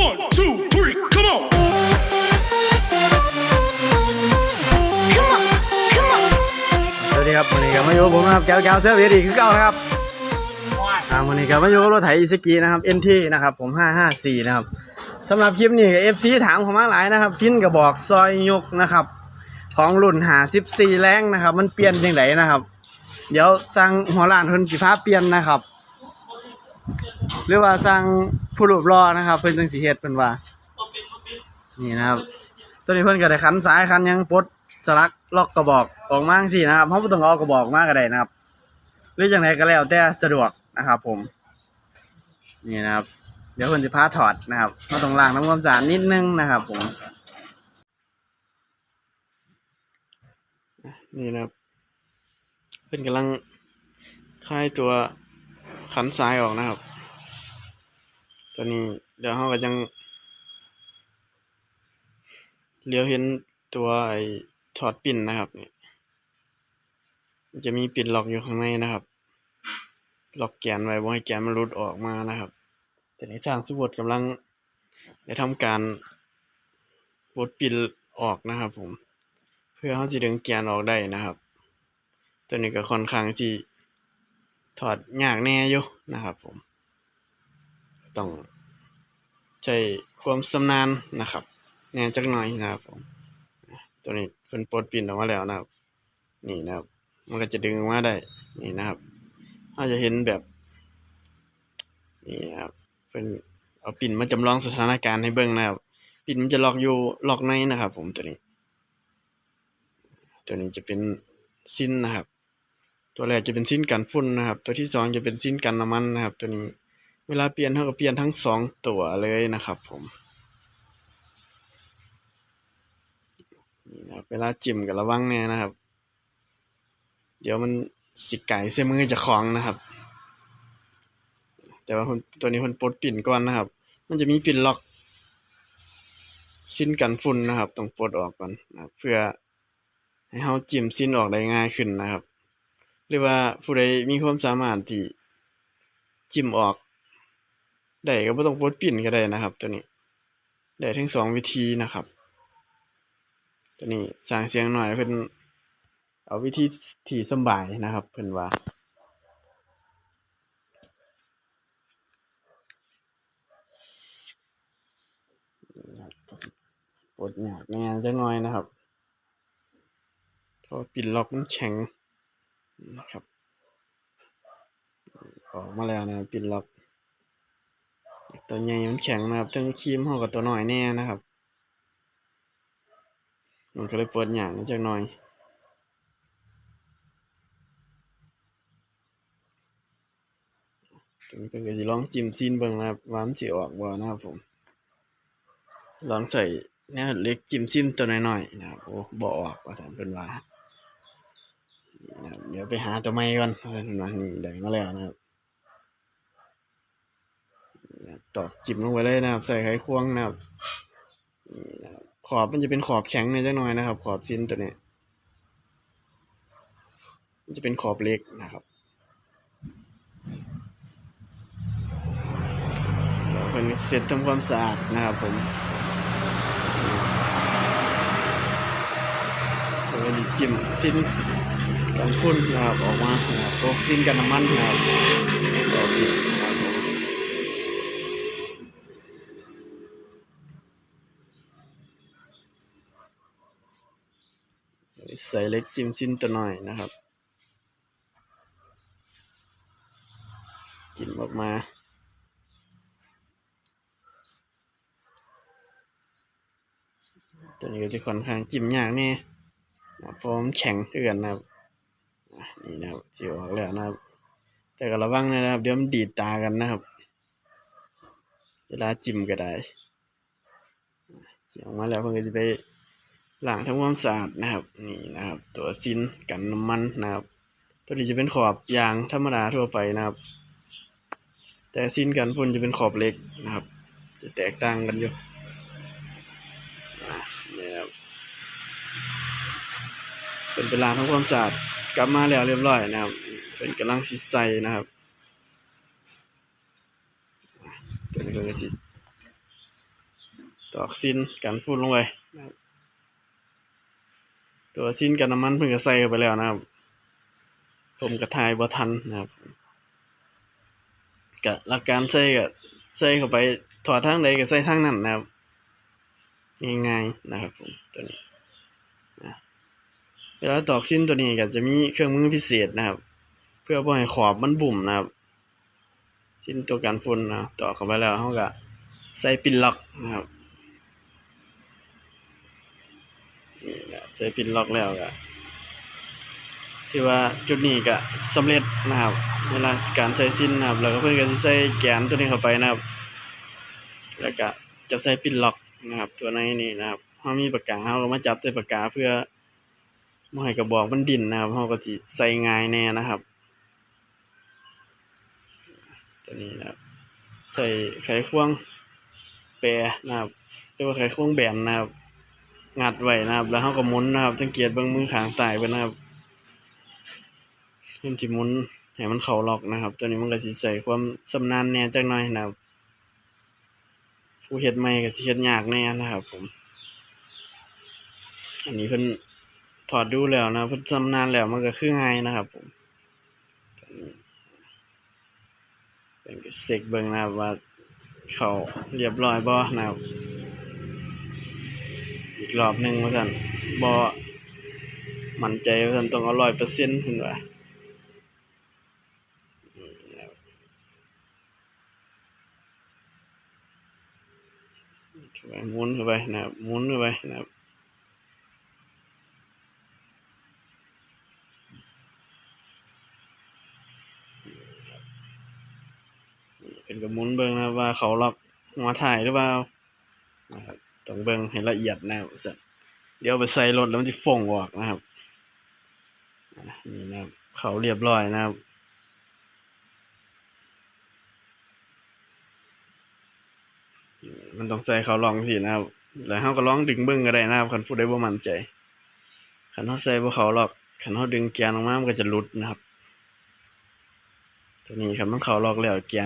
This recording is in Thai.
One, two, three, come on. Come on, come on. สวัสดีครับวันนี้ก็มาอยู่กับผมนะครับแก้วแก้วเสื้อเวดีคือเก่านะครับอ่าวันนี้ก็มาอยู่กับรถไถอีสกีนะครับ NT นะครับผม 554 นะครับสำหรับคลิปนี้ก็ FC ถามเข้ามาหลายนะครับ ชิ้นกระบอกซอยยกนะครับ ของรุ่นหา14แรงนะครับ มันเปลี่ยนยังไงนะครับ เดี๋ยวสั่งหัวล้านเพิ่นสิพาเปลี่ยนนะครับ หรือว่าสั่ง ผู้รูปรอนะครับ เพิ่นจังสิเฮ็ดเพิ่นว่า นี่นะครับ ตัวนี้เพิ่นก็ได้ขันสายขันหยังปลดสลักล็อกกระบอกออกมาจังซี่นะครับเฮาบ่ต้องเอากระบอกมาก็ได้นะครับ หรือจังไดก็แล้วแต่สะดวกนะครับ ผม นี่นะครับ เดี๋ยวเพิ่นสิพาถอดนะครับเราต้องล้างทำความสะอาดนิดนึงนะครับ ผม นี่นะครับ เพิ่นกำลังคลายตัวขันสายออกนะครับ ตัวนี้เดี๋ยวเฮาก็จังเลี้ยวเห็นตัวไอ้ถอดปิ่นนะครับนี่จะมีปิ่นล็อกอยู่ข้างในนะครับ ล็อกแกนไว้บ่ให้แกนมันหลุดออกมานะครับแต่ในสร้างสุบทกำลังได้ทำการปลดปิ่นออกนะครับผม เพื่อเขาสิดึงแกนออกได้นะครับ ตัวนี้ก็ค่อนข้างที่ถอดยากแน่อยู่นะครับผม ต้องใช้ความชำนาญนะครับแน่จักหน่อยนะครับผมตัวนี้เพิ่นปลดปิ่นออกมาแล้วนะครับ นี่นะครับ มันก็จะดึงออกมาได้นี่นะครับเราจะเห็นแบบนี่นะครับเพิ่นเอาปิ่นมาจำลองสถานการณ์ให้เบิ่งนะครับ ปิ่นมันจะล็อกอยู่ล็อกในนะครับ ผมตัวนี้ ตัวนี้จะเป็นสิ้นนะครับ ตัวแรกจะเป็นสิ้นกันฝุ่นนะครับ ตัวที่สองจะเป็นสิ้นกันน้ำมันนะครับ ตัวนี้ เวลาเปลี่ยนเท่ากับเปลี่ยนทั้งสองตัวเลยนะครับผมนี่นะเวลาจิ้มกับระวังแน่นะครับ เดี๋ยวมันสิไก่เส้มือจะคล้องนะครับ แต่ว่าตัวนี้คนปลดปิ่นก่อนนะครับ มันจะมีปิ่นล็อกสิ้นกันฝุ่นนะครับ ต้องปลดออกก่อนนะเพื่อให้เฮาจิ้มสิ้นออกได้ง่ายขึ้นนะครับ หรือว่าผู้ใดมีความสามารถที่จิ้มออก ได้ก็บ่ต้องปดปิ่นก็ได้นะครับ ตัวนี้ ได้ทั้งสองวิธีนะครับ ตัวนี้สร้างเสียงหน่อยเพิ่นเอาวิธีที่สบายนะครับ เพิ่นว่าปดหยากแน่จังหน่อยนะครับเพราะปิดล็อกมันแข็งนะครับ ออกมาแล้วนะปิดล็อก ตัวใหญ่มันแข็งนะครับทั้งครีมเฮากับตัวน้อยแน่นะครับ มันก็เลยเปิดหยางจักหน่อยตรงนี้ก็สิลองจิ้มซีนเบิ่งนะครับว่ามันสิออกบ่นะครับผม ลองใส่เนี่ยเล็กจิ้มซีนตัวน้อยๆนะครับโอ้บ่ออกว่าซั่นเพิ่นว่าเดี๋ยวไปหาตัวใหม่ก่อนเพิ่นว่านี่ได้มาแล้วนะครับ ตอกจิ้มลงไปเลยนะครับใส่ไขควงนะครับขอบมันจะเป็นขอบแข็งในอยจักหน่อยนะครับ ขอบชิ้นตัวนี้มันจะเป็นขอบเล็กนะครับเพิ่นเสร็จทำความสะอาดนะครับผมแล้วก็จิ้มสิ้นกันฝุ่นนะครับออกมานะครับพวกสิ้นกันน้ำมันนะครับเคนะครับผม ใส่เล็กจิ้มชิ้นตัวหน่อยนะครับ จิ้มออกมาตัวนี้ก็จะค่อนข้างจิ้มยากแน่นะพราะมันแข็งเกินนะครับนี่นะครับจิวออกแล้วนะครับ แต่ก็ระวังนะครับ เดี๋ยวมันดีดตากันนะครับ เวลาจิ้มก็ได้จิ้มออกมาแล้วเพิ่นก็จะไป ล้างทำความสะอาดนะครับ นี่นะครับ ตัวซินกันน้ำมันนะครับ ตัวนี้จะเป็นขอบยางธรรมดาทั่วไปนะครับ แต่ซินกันฝุ่นจะเป็นขอบเล็กนะครับ จะแตกต่างกันอยู่อะนี่ครับเป็นเวลาทำความสะอาดกลับมาแล้วเรียบร้อยนะครับ เป็นกำลังสิใส่นะครับตัวนี้ก็จะตอกซินกันฝุ่นลงไปนะครับ ตัวซินกันน้ำมันเพิ่งจะใส่เข้าไปแล้วนะครับ ผมกระทายบ่ทันนะครับกะหลักการใส่กะใส่เข้าไปถอดทางใดก็ใส่ทางนั้นนะครับง่ายๆนะครับผมตัวนี้นะเวลาตอกซินตัวนี้ก็จะมีเครื่องมือพิเศษนะครับ เพื่อบ่ให้ขอบมันบุ่มนะครับสิ้นตัวกันฝุ่นนะต่อเข้าไปแล้วเขาก็ใส่ปินล็อกนะครับ นี่นะใส่ปินล็อกแล้วก็ที่ว่าจุดนี้ก็สำเร็จนะครับเวลาการใส่สิ้นนะครับ แล้วก็เพื่อนก็จะใส่แกนตัวนี้เข้าไปนะครับ แล้วก็จะใส่ปินล็อกนะครับ ตัวในนี่นะครับเขามีปากกาเขาก็มาจับใส่ปากกาเพื่อไม่ให้กระบอกมันดิ่นนะครับเขาก็จะใส่ง่ายแน่นะครับ ตัวนี้นะครับ ใส่ไขควงแปรนะครับเรียกว่าไขควงแบนนะครับ งัดไว้นะครับ แล้วเขาก็หมุนนะครับสังเกตเบื้องมือขางซ้ายไว้นะครับเห็นที่หมุนให้มันเข้าล็อกนะครับ ตัวนี้มันก็สิใส่ความชำนาญแน่จักหน่อยนะครับ ผู้เฮ็ดใหม่ก็สิเฮ็ดยากแน่นะครับ ผม อันนี้เพิ่นถอดดูแล้วนะเพิ่นชำนาญแล้วมันก็คือง่ายนะครับ ผมเป็นเซ็กเบิ่งนะครับว่าเขาเรียบร้อยบ่นะครับ กรอบหนึ่งว่าซั่นบ่มั่นใจว่าซั่นต้องอร้อยเปอร์เซ็นต์เพิ่นว่าอืมนะไปหมุนเข้าไปนะครับหมุนเข้าไปนะครับเป็นก็หมุนเบิ่งนะว่าเขาล็อกหัวถ่ายหรือเปล่านะครับ ต้องเบิ่งให้ละเอียดนะครับว่าซั่นเดี๋ยวไปใส่รถแล้วมันจะฟ่งออกนะครับนี่นะครับเขาเรียบร้อยนะครับมันต้องใส่เขาลองสินะครับแล้วเขาก็ลองดึงเบิ้งก็ได้นะครับคันผู้ใดบ่ามั่นใจคันเขาใส่บ่เขาหรอกคันเขาดึงแกนออกมามันก็จะหลุดนะครับ ตัวนี้คันมันเขาลอกแล้วแกน